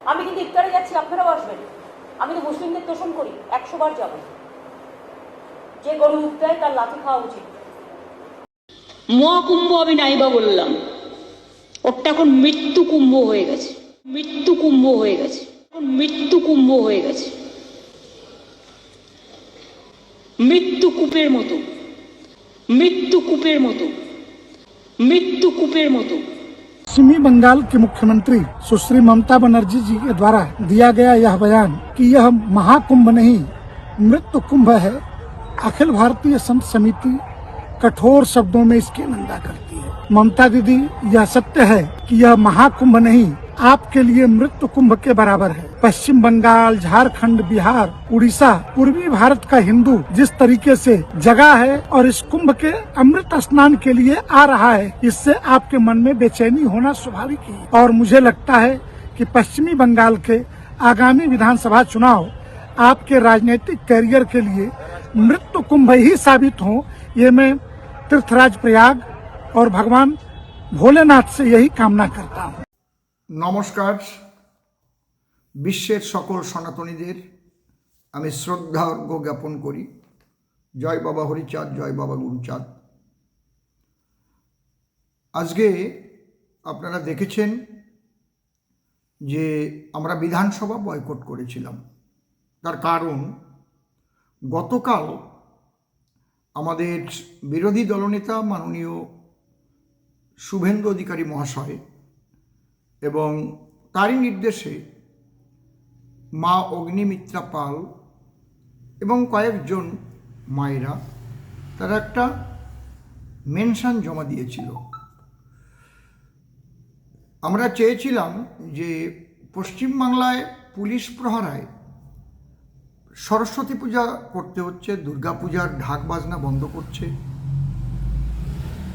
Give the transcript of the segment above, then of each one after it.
আমি কিন্তু ইফতারে যাচ্ছি, আপনারাও আসবেন। আমি তো মুসলিমদের তোষণ করি, একশো বার যাব। যে গরু দেয়, তার লাথি খাওয়া উচিত। মহাকুম্ভ আমি নাইবা বললাম। ওরটা এখন মৃত্যু কুম্ভ হয়ে গেছে। মৃত্যু কুম্ভ হয়ে গেছে। মৃত্যু কুম্ভ হয়ে গেছে। মৃত্যু কূপের মতো। মৃত্যু কূপের মতো। মৃত্যু কূপের মতো। पश्चिमी बंगाल के मुख्यमंत्री सुश्री ममता बनर्जी जी के द्वारा दिया गया यह बयान कि यह महाकुंभ नहीं, मृत्यु कुंभ है, अखिल भारतीय संत समिति कठोर शब्दों में इसकी निंदा करती है। ममता दीदी, यह सत्य है कि यह महाकुंभ नहीं, आपके लिए मृत्यु कुंभ के बराबर है। पश्चिम बंगाल झारखंड, बिहार उड़ीसा पूर्वी भारत का हिंदू जिस तरीके से जगा है और इस कुंभ के अमृत स्नान के लिए आ रहा है इससे आपके मन में बेचैनी होना स्वाभाविक है। और मुझे लगता है कि पश्चिमी बंगाल के आगामी विधानसभा चुनाव आपके राजनीतिक कैरियर के लिए मृत्यु कुंभ ही साबित हो ये मैं तीर्थराज प्रयाग और भगवान भोलेनाथ से यही कामना करता हूँ। नमस्कार। বিশ্বের সকল সনাতনীদের আমি শ্রদ্ধা অর্ঘ্য জ্ঞাপন করি। জয় বাবা হরিচাঁদ, জয় বাবা গুরুচাঁদ। আজকে আপনারা দেখেছেন যে আমরা বিধানসভা বয়কট করেছিলাম। তার কারণ, গতকাল আমাদের বিরোধী দলনেতা মাননীয় শুভেন্দু অধিকারী মহাশয় এবং তারই নির্দেশে মা অগ্নিমিত্রা পাল এবং কয়েকজন মায়েরা, তারা একটা মেনশন জমা দিয়েছিল। আমরা চেয়েছিলাম যে পশ্চিমবাংলায় পুলিশ প্রহরায় সরস্বতী পূজা করতে হচ্ছে, দুর্গা পূজার ঢাক বাজনা বন্ধ করছে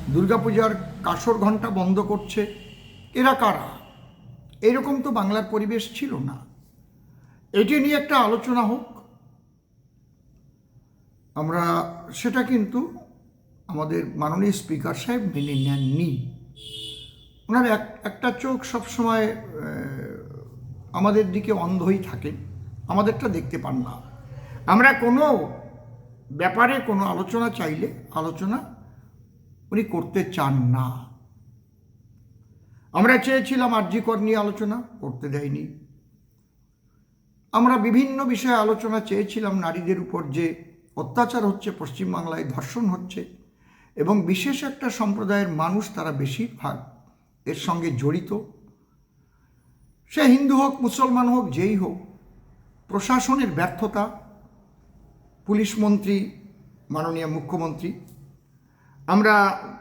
দুর্গাপূজার কাসর ঘণ্টা বন্ধ করছে। এরা কারা? এরকম তো বাংলার পরিবেশ ছিল না। এটি নিয়ে একটা আলোচনা হোক। আমরা সেটা কিন্তু আমাদের মাননীয় স্পিকার সাহেব মেনে নেননি। ওনার এক, একটা চোখ সবসময় আমাদের দিকে অন্ধই থাকেন আমাদেরটা দেখতে পান না। আমরা কোনো ব্যাপারে কোনো আলোচনা চাইলে আলোচনা উনি করতে চান না। আমরা চেয়েছিলাম আর্যিকর নিয়ে আলোচনা, করতে দেয়নি। আমরা বিভিন্ন বিষয়ে আলোচনা চেয়েছিলাম নারীদের উপর যে অত্যাচার হচ্ছে, পশ্চিমবাংলায় ধর্ষণ হচ্ছে, এবং বিশেষ একটা সম্প্রদায়ের মানুষ তারা বেশিরভাগ এর সঙ্গে জড়িত। সে হিন্দু হোক, মুসলমান হোক, যেই হোক, প্রশাসনের ব্যর্থতা, পুলিশ মন্ত্রী, মাননীয় মুখ্যমন্ত্রী, আমরা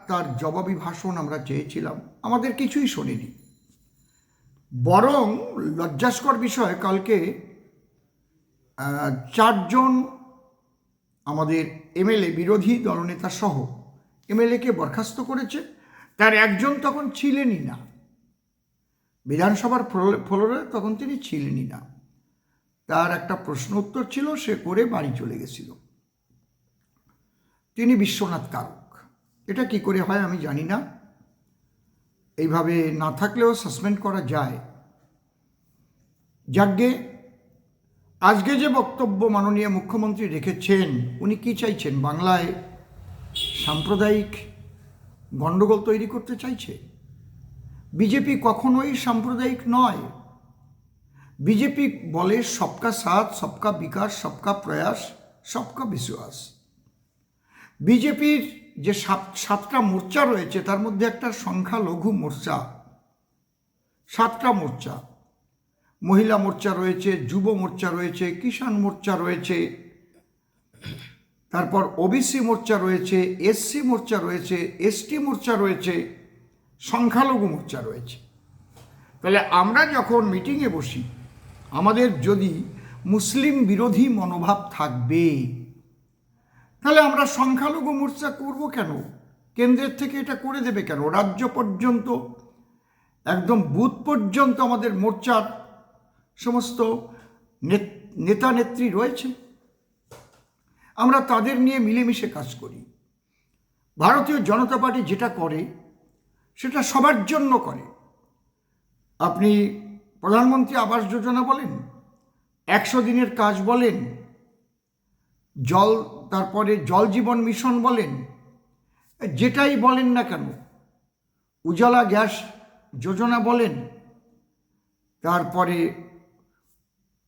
তার জবাবি ভাষণ আমরা চেয়েছিলাম, আমাদের কিছুই শোনেনি। বরং লজ্জাস্কর বিষয়, কালকে চারজন আমাদের এমএলএ, বিরোধী দলনেতা সহ এমএলএকে বরখাস্ত করেছে। তার একজন তখন ছিলেনই না। বিধানসভার ফ্লোরে- তখন তিনি ছিলেনই না। তার একটা প্রশ্ন উত্তর ছিল, সে করে বাড়ি চলে গেছিল। তিনি বিশ্বনাথ কারক। এটা কি করে হয় আমি জানি না। এইভাবে না থাকলেও সাসপেন্ড করা যায়। যাজ্ঞে আজকে যে বক্তব্য মাননীয় মুখ্যমন্ত্রী রেখেছেন, উনি কি চাইছেন? বাংলায় সাম্প্রদায়িক গণ্ডগোল তৈরি করতে চাইছে? বিজেপি কখনোই সাম্প্রদায়িক নয়। বিজেপি বলে সবকা সাথ, সবকা বিকাশ, সবকা প্রয়াস, সবকা বিশ্বাস। বিজেপির যে সাত, সাতটা মোর্চা রয়েছে, তার মধ্যে একটা সংখ্যালঘু মোর্চা, সাতটা মোর্চা। মহিলা মোর্চা রয়েছে, যুব মোর্চা রয়েছে, কিষাণ মোর্চা রয়েছে, তারপর ওবিসি মোর্চা রয়েছে, এসসি মোর্চা রয়েছে, এসটি মোর্চা রয়েছে, সংখ্যালঘু মোর্চা রয়েছে। তাহলে আমরা যখন মিটিংয়ে বসি, আমাদের যদি মুসলিম বিরোধী মনোভাব থাকবে, তাহলে আমরা সংখ্যালঘু মোর্চা করব কেন? কেন্দ্রের থেকে এটা করে দেবে কেন? রাজ্য পর্যন্ত, একদম বুথ পর্যন্ত আমাদের মোর্চার সমস্ত নেত- নেতা নেত্রী রয়েছে। আমরা তাদের নিয়ে মিলেমিশে কাজ করি। ভারতীয় জনতা পার্টি যেটা করে, সেটা সবার জন্য করে। আপনি প্রধানমন্ত্রী আবাস যোজনা বলেন, একশো দিনের কাজ বলেন, জল, তারপরে জল জীবন মিশন বলেন, যেটাই বলেন না কেন, উজালা গ্যাস যোজনা বলেন, তারপরে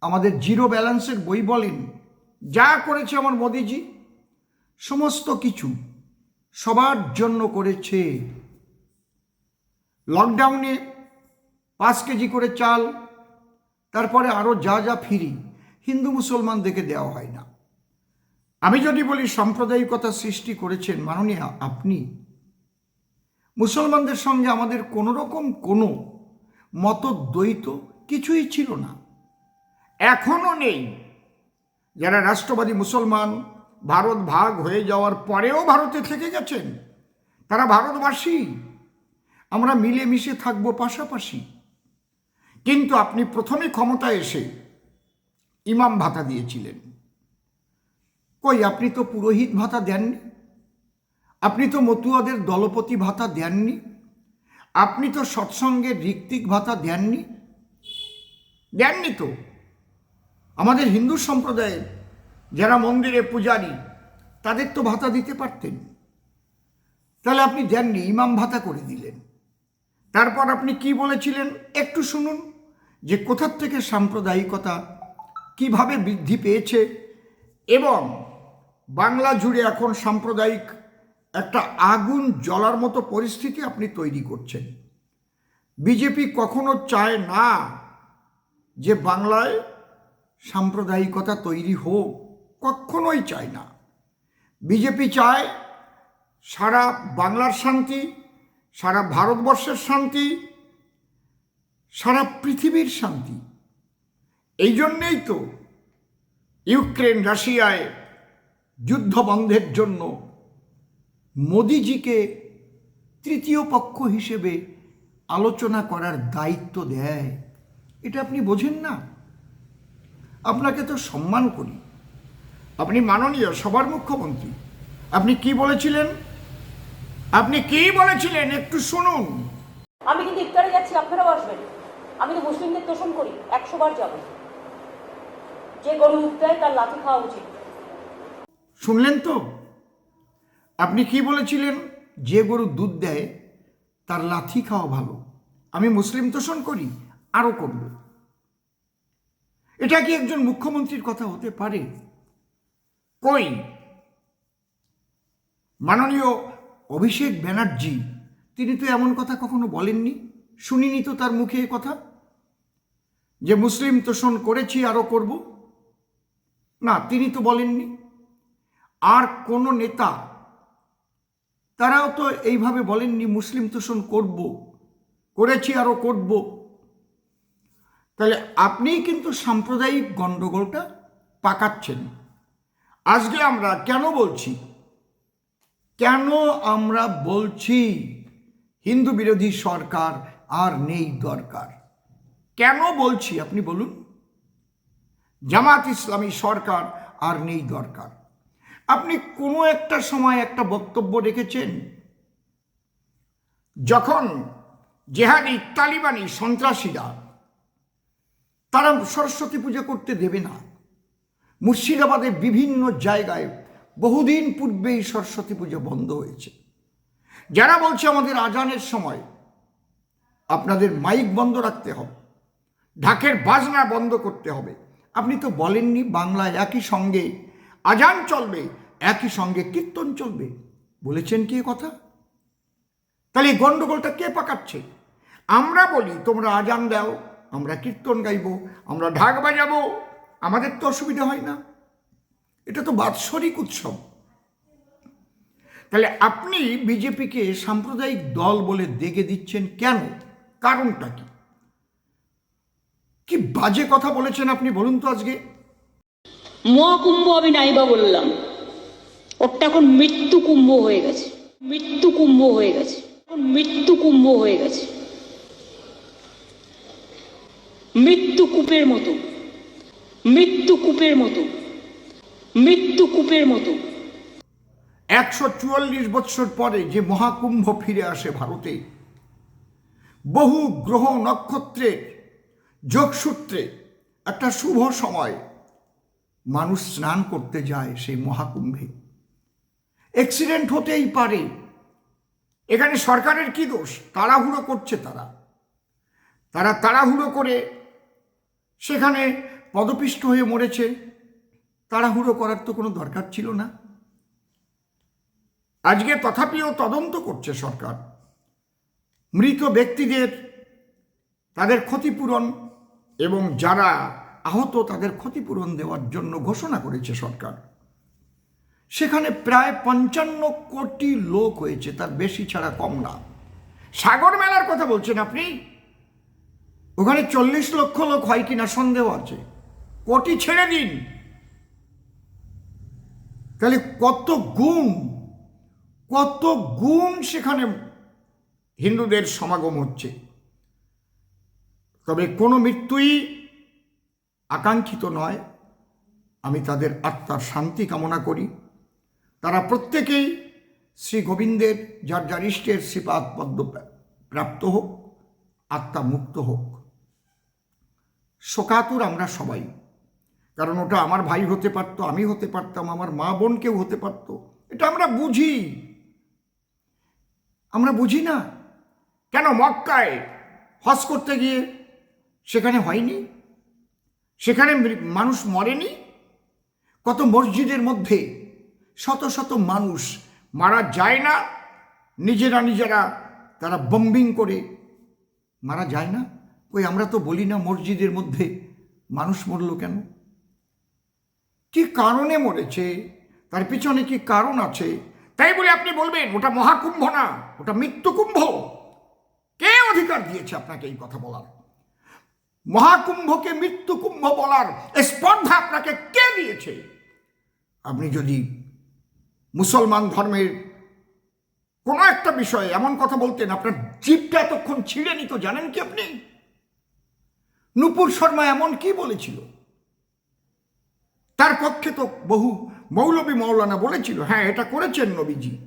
আমাদের জিরো ব্যালেন্সের বই বলেন, যা করেছে আমার মোদিজি, সমস্ত কিছু সবার জন্য করেছে। লকডাউনে পাঁচ কেজি করে চাল, তারপরে আরও যা যা ফিরি, হিন্দু মুসলমানদেরকে দেওয়া হয় না। আমি যদি বলি, সাম্প্রদায়িকতা সৃষ্টি করেছেন মাননীয় আপনি, মুসলমানদের সঙ্গে আমাদের কোনো রকম কোনো মতদ্বৈত কিছুই ছিল না। এখনও নেই। যারা রাষ্ট্রবাদী মুসলমান, ভারত ভাগ হয়ে যাওয়ার পরেও ভারতে থেকে গেছেন, তারা ভারতবাসী। আমরা মিলেমিশে থাকব পাশাপাশি। কিন্তু আপনি প্রথমে ক্ষমতায় এসে ইমাম ভাতা দিয়েছিলেন। কই, আপনি তো পুরোহিত ভাতা দেননি? আপনি তো মতুয়াদের দলপতি ভাতা দেননি? আপনি তো সৎসঙ্গের ঋত্বিক ভাতা দেননি? দেননি তো। আমাদের হিন্দু সম্প্রদায়ের যারা মন্দিরে পূজারী, তাদের তো ভাতা দিতে পারতেন। তাহলে আপনি দেননি, ইমাম ভাতা করে দিলেন। তারপর আপনি কি বলেছিলেন? একটু শুনুন যে কোথার থেকে সাম্প্রদায়িকতা কীভাবে বৃদ্ধি পেয়েছে এবং বাংলা জুড়ে এখন সাম্প্রদায়িক একটা আগুন জ্বলার মতো পরিস্থিতি আপনি তৈরি করছেন। বিজেপি কখনো চায় না যে বাংলায় সাম্প্রদায়িকতা তৈরি হোক, কখনোই চায় না। বিজেপি চায় সারা বাংলার শান্তি, সারা ভারতবর্ষের শান্তি, সারা পৃথিবীর শান্তি। এই জন্যেই তো ইউক্রেন রাশিয়ায় যুদ্ধ বন্ধের জন্য মোদিজিকে তৃতীয় পক্ষ হিসেবে আলোচনা করার দায়িত্ব দেয়। এটা আপনি বোঝেন না? আপনাকে তো সম্মান করি। আপনি মাননীয় সবার মুখ্যমন্ত্রী। আপনি কি বলেছিলেন? আপনি কি বলেছিলেন? একটু শুনুন। আমি কিন্তু ইফতারে যাচ্ছি আপনারাও আসবেন। আমি তো মুসলিমদের তোষণ করি একশো বার যাব। যে গরু দুধ দেয় তার লাথি খাওয়া উচিত। শুনলেন তো? আপনি কি বলেছিলেন? যে গরু দুধ দেয় তার লাথি খাওয়া ভালো। আমি মুসলিম তোষণ করি আরও করব এটা কি একজন মুখ্যমন্ত্রীর কথা হতে পারে? কই? মাননীয় অভিষেক ব্যানার্জি, তিনি তো এমন কথা কখনো বলেননি? শুনিনি তো তার মুখে এ কথা? যে মুসলিম তোষণ করেছি আরও করব? না, তিনি তো বলেননি। আর কোনো নেতা, তারাও তো এইভাবে বলেননি, মুসলিম তোষণ করব, করেছি আরও করব। তাহলে আপনিই কিন্তু সাম্প্রদায়িক গণ্ডগোলটা পাকাচ্ছেন। আজকে আমরা কেন বলছি? কেন আমরা বলছি হিন্দু বিরোধী সরকার আর নেই দরকার? কেন বলছি আপনি বলুন? জামাত ইসলামী সরকার আর নেই দরকার। আপনি কোনো একটা সময় একটা বক্তব্য রেখেছেন? যখন জেহাদি তালিবানি সন্ত্রাসীরা তারা সরস্বতী পূজা করতে দেবে না। মুর্শিদাবাদের বিভিন্ন জায়গায় বহুদিন পূর্বেই সরস্বতী পুজো বন্ধ হয়েছে। যারা বলছে আমাদের আজানের সময় আপনাদের মাইক বন্ধ রাখতে হবে, ঢাকের বাজনা বন্ধ করতে হবে, আপনি তো বলেননি বাংলায় একই সঙ্গে আজান চলবে, একই সঙ্গে কীর্তন চলবে, বলেছেন কি কথা? তাহলে এই গণ্ডগোলটা কে পাকাচ্ছে? আমরা বলি তোমরা আজান দাও আমরা কীর্তন গাইব, আমরা ঢাক বাজাবো, আমাদের তো অসুবিধা হয় না। এটা তো বাৎসরিক উৎসব। তাহলে আপনি বিজেপিকে সাম্প্রদায়িক দল বলে দেখে দিচ্ছেন কেন? কারণটা কি? কি বাজে কথা বলেছেন আপনি বলুন তো আজকে? মহাকুম্ভ আমি নাইবা বললাম। ওটা এখন মৃত্যু কুম্ভ হয়ে গেছে। মৃত্যু কুম্ভ হয়ে গেছে। মৃত্যু কুম্ভ হয়ে গেছে। মৃত্যু কূপের মতো। মৃত্যু কূপের মতো। মৃত্যু কূপের মতো। একশো চুয়াল্লিশ বৎসর পরে যে মহাকুম্ভ ফিরে আসে ভারতে, বহু গ্রহ নক্ষত্রের যোগসূত্রে একটা শুভ সময় মানুষ স্নান করতে যায় সেই মহাকুম্ভে। অ্যাক্সিডেন্ট হতেই পারে। এখানে সরকারের কি দোষ? তাড়াহুড়ো করছে তারা। তারা তাড়াহুড়ো করে সেখানে পদপিষ্ট হয়ে মরেছে। তাড়াহুড়ো করার তো কোনো দরকার ছিল না। আজকে তথাপিও তদন্ত করছে সরকার। মৃত ব্যক্তিদের তাদের ক্ষতিপূরণ এবং যারা আহত তাদের ক্ষতিপূরণ দেওয়ার জন্য ঘোষণা করেছে সরকার। সেখানে প্রায় পঞ্চান্ন কোটি লোক হয়েছে, তার বেশি ছাড়া কম না। সাগর মেলার কথা বলছেন আপনি? ওখানে চল্লিশ লক্ষ লোক হয় কিনা সন্দেহ আছে। কোটি ছেড়ে দিন। তাহলে কত গুণ কত গুণ সেখানে হিন্দুদের সমাগম হচ্ছে। তবে কোনো মৃত্যুই আকাঙ্ক্ষিত নয়। আমি তাদের আত্মার শান্তি কামনা করি। তারা প্রত্যেকেই শ্রী গোবিন্দের, যার যার ইষ্টের শ্রীপাদ পদ্ম প্রাপ্ত হোক, আত্মা মুক্ত হোক। শোকাতুর আমরা সবাই। কারণ ওটা আমার ভাই হতে পারতো, আমি হতে পারতাম, আমার মা বোন কেউ হতে পারতো। এটা আমরা বুঝি। আমরা বুঝি না। কেন মক্কায় হজ করতে গিয়ে সেখানে হয়নি? সেখানে মানুষ মরেনি? কত মসজিদের মধ্যে শত শত মানুষ মারা যায় না? নিজেরা নিজেরা তারা বম্বিং করে মারা যায় না? ওই আমরা তো বলি না মসজিদের মধ্যে মানুষ মরল কেন? কি কারণে মরেছে? তার পিছনে কি কারণ আছে? তাই বলে আপনি বলবেন, ওটা মহাকুম্ভ না, ওটা মৃত্যুকুম্ভ কে অধিকার দিয়েছে আপনাকে এই কথা বলার? মহাকুম্ভকে মৃত্যুকুম্ভ বলার স্পর্ধা আপনাকে কে দিয়েছে? আপনি যদি মুসলমান ধর্মের কোনো একটা বিষয়ে এমন কথা বলতেন, আপনার জীবটা এতক্ষণ ছিঁড়ে নিত, জানেন কি আপনি? নুপুর শর্মা এমন কি বলেছিল? তার পক্ষে তো বহু মৌলবী মৌলানা বলেছিল হ্যাঁ এটা করেছেন নবীজি।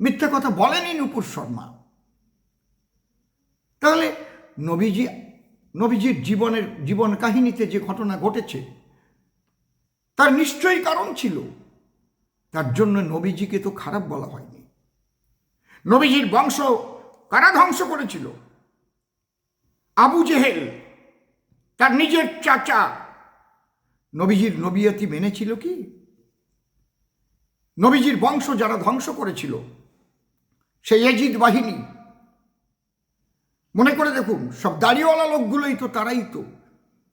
মিথ্যা কথা বলেনি নুপুর শর্মা। তাহলে নবীজি, নবীজির জীবনের, জীবন কাহিনীতে যে ঘটনা ঘটেছে, তার নিশ্চয়ই কারণ ছিল। তার জন্য নবীজিকে তো খারাপ বলা হয়নি। নবীজির বংশ কারা ধ্বংস করেছিল? আবু জেহেল তার নিজের চাচা। নবীজির নবীয়তি মেনেছিল কি? নবীজির বংশ যারা ধ্বংস করেছিল, সেই এজিদ বাহিনী। মনে করে দেখুন, সব দাড়িওয়ালা লোকগুলোই তো তারাই তো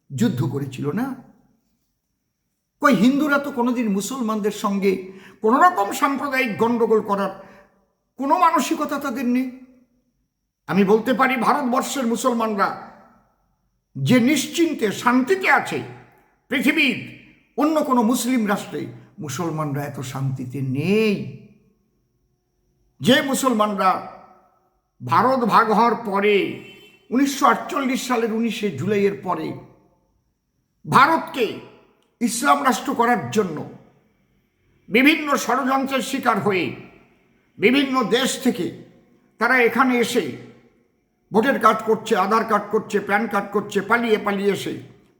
যুদ্ধ করেছিল না? কই হিন্দুরা তো কোনোদিন মুসলমানদের সঙ্গে কোনো রকম সাম্প্রদায়িক গণ্ডগোল করার কোনো মানসিকতা তাদের নেই। আমি বলতে পারি, ভারতবর্ষের মুসলমানরা যে নিশ্চিন্তে শান্তিতে আছে, পৃথিবীর অন্য কোনো মুসলিম রাষ্ট্রে মুসলমানরা এত শান্তিতে নেই। যে মুসলমানরা ভারত ভাগ হওয়ার পরে, উনিশশো আটচল্লিশ সালের উনিশে জুলাইয়ের পরে ভারতকে ইসলাম রাষ্ট্র করার জন্য বিভিন্ন ষড়যন্ত্রের শিকার হয়ে বিভিন্ন দেশ থেকে তারা এখানে এসে ভোটার কার্ড করছে, আধার কার্ড করছে, প্যান কার্ড করছে, পালিয়ে পালিয়ে এসে,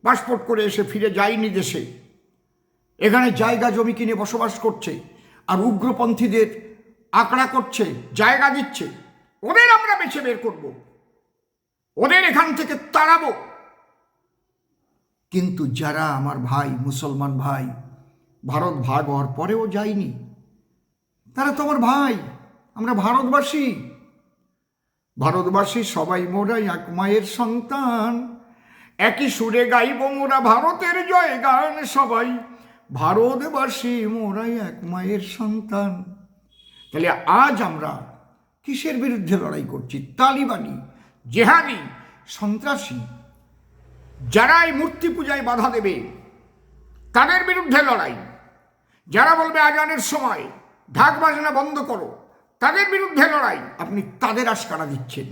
পাসপোর্ট করে এসে ফিরে যায়নি দেশে। এখানে জায়গা জমি কিনে বসবাস করছে, আর উগ্রপন্থীদের আঁকড়া করছে, জায়গা দিচ্ছে। ওদের আমরা বেছে বের করব। ওদের এখান থেকে তাড়াবো। কিন্তু যারা আমার ভাই, মুসলমান ভাই, ভারত ভাগ হওয়ার পরেও যায়নি, তারা তো আমার ভাই, আমরা ভারতবাসী। ভারতবাসী সবাই মোরাই এক মায়ের সন্তান। একই সুরে গাইব মোরা ভারতের জয় গান সবাই। ভারতবাসী মোরাই এক মায়ের সন্তান। তাহলে আজ আমরা কিসের বিরুদ্ধে লড়াই করছি? তালিবানি, জেহাদি, সন্ত্রাসী যারা এই মূর্তি পূজায় বাধা দেবে, তাদের বিরুদ্ধে লড়াই। যারা বলবে আজানের সময় ঢাক বাজনা বন্ধ করো তাদের বিরুদ্ধে লড়াই। আপনি তাদের আশকারা দিচ্ছেন।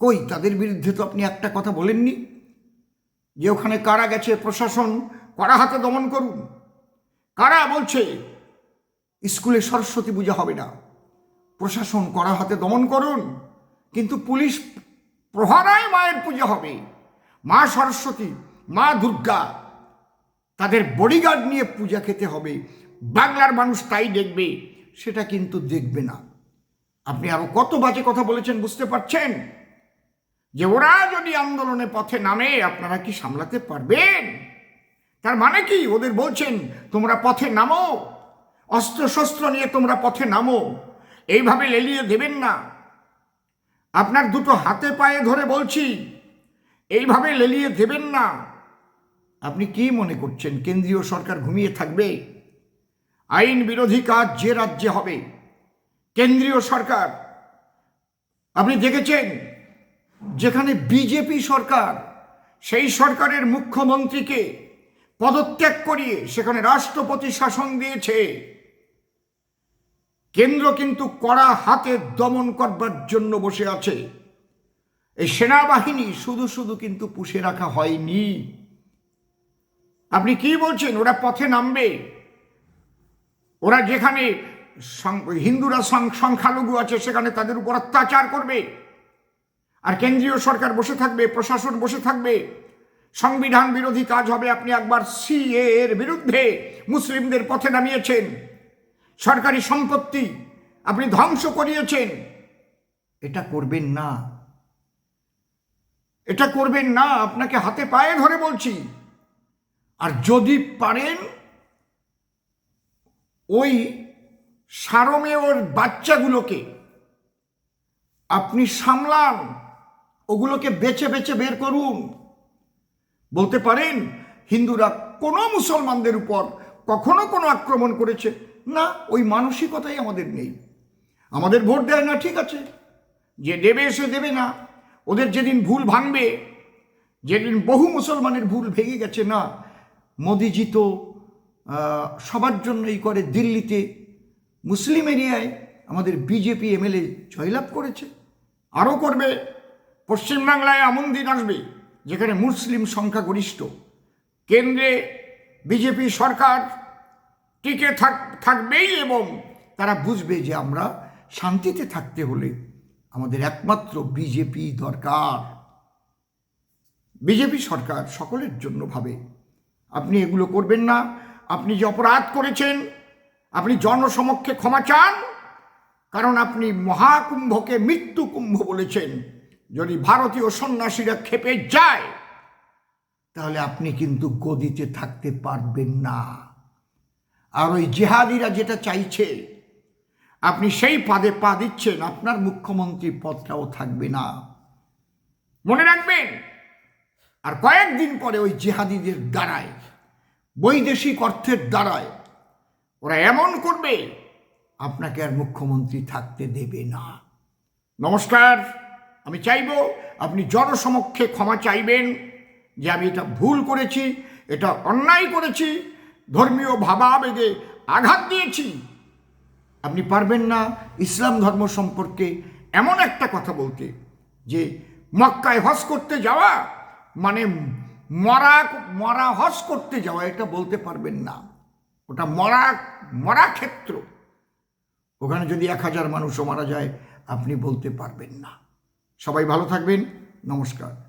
কই, তাদের বিরুদ্ধে তো আপনি একটা কথা বলেননি? যে ওখানে কারা গেছে, প্রশাসন, করা হাতে দমন করুন? কারা বলছে, স্কুলে সরস্বতী পূজা হবে না? প্রশাসন, করা হাতে দমন করুন? কিন্তু পুলিশ প্রহারায় মায়ের পূজা হবে। মা সরস্বতী, মা দুর্গা, তাদের বডিগার্ড নিয়ে পূজা খেতে হবে। বাংলার মানুষ তাই দেখবে। সেটা কিন্তু দেখবে না। আপনি আরও কত বাজে কথা বলেছেন বুঝতে পারছেন? যে ওরা যদি আন্দোলনে পথে নামে, আপনারা কি সামলাতে পারবেন? তার মানে কি? ওদের বলছেন, তোমরা পথে নামো। অস্ত্র শস্ত্র নিয়ে তোমরা পথে নামো। এইভাবে লেলিয়ে দেবেন না। আপনার দুটো হাতে পায়ে ধরে বলছি, এইভাবে লেলিয়ে দেবেন না। আপনি কি মনে করছেন? কেন্দ্রীয় সরকার ঘুমিয়ে থাকবে? আইন বিরোধী কাজ যে রাজ্যে হবে, কেন্দ্রীয় সরকার, আপনি দেখেছেন? যেখানে বিজেপি সরকার, সেই সরকারের মুখ্যমন্ত্রীকে পদত্যাগ করিয়ে সেখানে রাষ্ট্রপতি শাসন দিয়েছে। কেন্দ্র কিন্তু কড়া হাতে দমন করবার জন্য বসে আছে। এই সেনাবাহিনী শুধু শুধু কিন্তু পুষে রাখা হয়নি। আপনি কি বলছেন? ওরা পথে নামবে? ওরা যেখানে হিন্দুরা সংখ্যালঘু আছে, সেখানে তাদের উপর অত্যাচার করবে। আর কেন্দ্রীয় সরকার বসে থাকবে, প্রশাসন বসে থাকবে। সংবিধান বিরোধী কাজ হবে, আপনি একবার সিএ এর বিরুদ্ধে মুসলিমদের পথে নামিয়েছেন। সরকারি সম্পত্তি আপনি ধ্বংস করিয়েছেন। এটা করবেন না। এটা করবেন না, আপনাকে হাতে পায়ে ধরে বলছি। আর যদি পারেন ওই সারমে ওর বাচ্চাগুলোকে আপনি সামলান, ওগুলোকে বেছে বেছে বের করুন। বলতে পারেন, হিন্দুরা কোনো মুসলমানদের উপর কখনো কোনো আক্রমণ করেছে। না, ওই মানসিকতাই আমাদের নেই। আমাদের ভোট দেয় না, ঠিক আছে। যে দেবে সে দেবে না। ওদের যেদিন ভুল ভাঙবে, যেদিন বহু মুসলমানের ভুল ভেঙে গেছে, না, মোদিজি তো সবার জন্যই করে দিল্লিতে। মুসলিম এরিয়ায় আমাদের বিজেপি এমএলএ জয়লাভ করেছে। আরও করবে, পশ্চিমবাংলায় এমন দিন আসবে যেখানে মুসলিম সংখ্যাগরিষ্ঠ। কেন্দ্রে বিজেপি সরকার টিকে থাক থাকবেই এবং তারা বুঝবে যে আমরা শান্তিতে থাকতে হলে আমাদের একমাত্র বিজেপি দরকার। বিজেপি সরকার সকলের জন্য ভাবে, আপনি এগুলো করবেন না। আপনি যে অপরাধ করেছেন, আপনি জনসমক্ষে ক্ষমা চান, কারণ আপনি মহাকুম্ভকে মৃত্যু কুম্ভ বলেছেন। যদি ভারতীয় সন্ন্যাসীরা খেপে যায়, তাহলে আপনি কিন্তু গদিতে থাকতে পারবেন না। আর ওই জেহাদিরা যেটা চাইছে, আপনি সেই পাদে পা দিচ্ছেন, আপনার মুখ্যমন্ত্রী পদটাও থাকবে না। মনে রাখবেন, আর কয়েকদিন পরে ওই জেহাদিদের দ্বারায় বৈদেশিক অর্থের দ্বারায় ওরা এমন করবে, আপনাকে আর মুখ্যমন্ত্রী থাকতে দেবে না। নমস্কার, আমি চাইব আপনি জনসমক্ষে ক্ষমা চাইবেন যে আমি এটা ভুল করেছি, এটা অন্যায় করেছি, ধর্মীয় ভাবাবেগে আঘাত দিয়েছি। আপনি পারবেন না ইসলাম ধর্ম সম্পর্কে এমন একটা কথা বলতে, যে মক্কায় হজ করতে যাওয়া মানে মরা মরা হস করতে যাওয়া, এটা বলতে পারবেন না। ওটা মরা মরা ক্ষেত্র। ওখানে যদি এক হাজার মানুষও মারা যায়, আপনি বলতে পারবেন না। সবাই ভালো থাকবেন। নমস্কার।